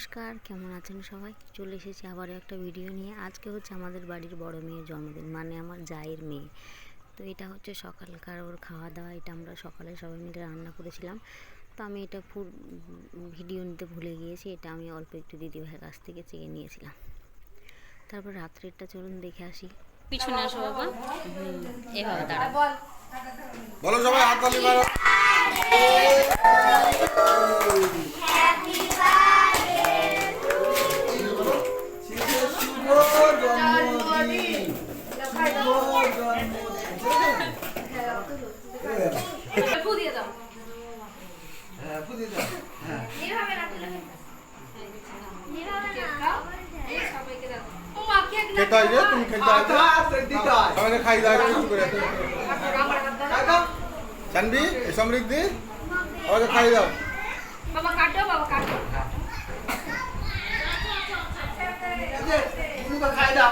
নমস্কার কেমন আছেন সবাই চলে এসেছি আবারও একটা ভিডিও নিয়ে আজকে হচ্ছে আমাদের বাড়ির বড় মেয়ের জন্মদিন মানে আমার জায়ের মেয়ে তো এটা হচ্ছে সকালকার ওর খাওয়া দাওয়া এটা আমরা সকালে সবাই মিলে রান্না করেছিলাম তো আমি এটা ফুল ভিডিও নিতে ভুলে গিয়েছি এটা আমি অল্প একটু দিদিভাইয়ের কাছ থেকে চেয়ে নিয়েছিলাম তারপর রাত্রেরটা চলুন দেখে আসি পিছনে আসো বাবা হুম এভাবে দাঁড়া বলো সবাই হাত তালি মারো ফু দিয়ে দাও এইভাবে না তুলে কেক দাও এই সবাইকে দাও ও মা কেক না খেতে হয় যে তুমি খেতে হয় সবাইকে খাই দাও একটু করে আমার হাত দাও জানবি এই সমৃদ্ধি সবাইকে খাই দাও বাবা কাটো বাবা কাটো এই হয়ে গেছে ঠিক আছে বাবাকে খাই দাও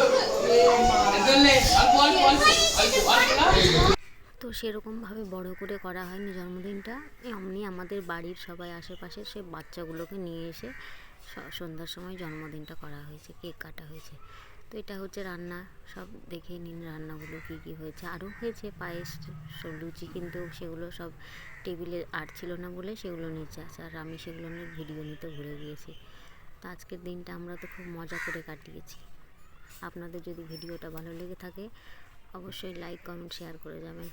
তো সেরকমভাবে বড় করে করা হয়নি জন্মদিনটা। এমনি আমাদের বাড়ির সবাই আশেপাশে সে বাচ্চাগুলোকে নিয়ে এসে সন্ধ্যার সময় জন্মদিনটা করা হয়েছে, কেক কাটা হয়েছে। তো এটা হচ্ছে রান্না, সব দেখে নিন রান্নাগুলো কী কী হয়েছে। আরও হয়েছে পায়েস লুচি, কিন্তু সেগুলো সব টেবিলে আর ছিল না বলে সেগুলো নিচে আছে। আর আমি সেগুলো নিয়ে ভিডিও নিতে ভুলে গিয়েছি। তো আজকের দিনটা আমরা তো খুব মজা করে কাটিয়েছি। আপনাদের যদি ভিডিওটা ভালো লেগে থাকে অবশ্যই লাইক কমেন্ট শেয়ার করে যাবেন।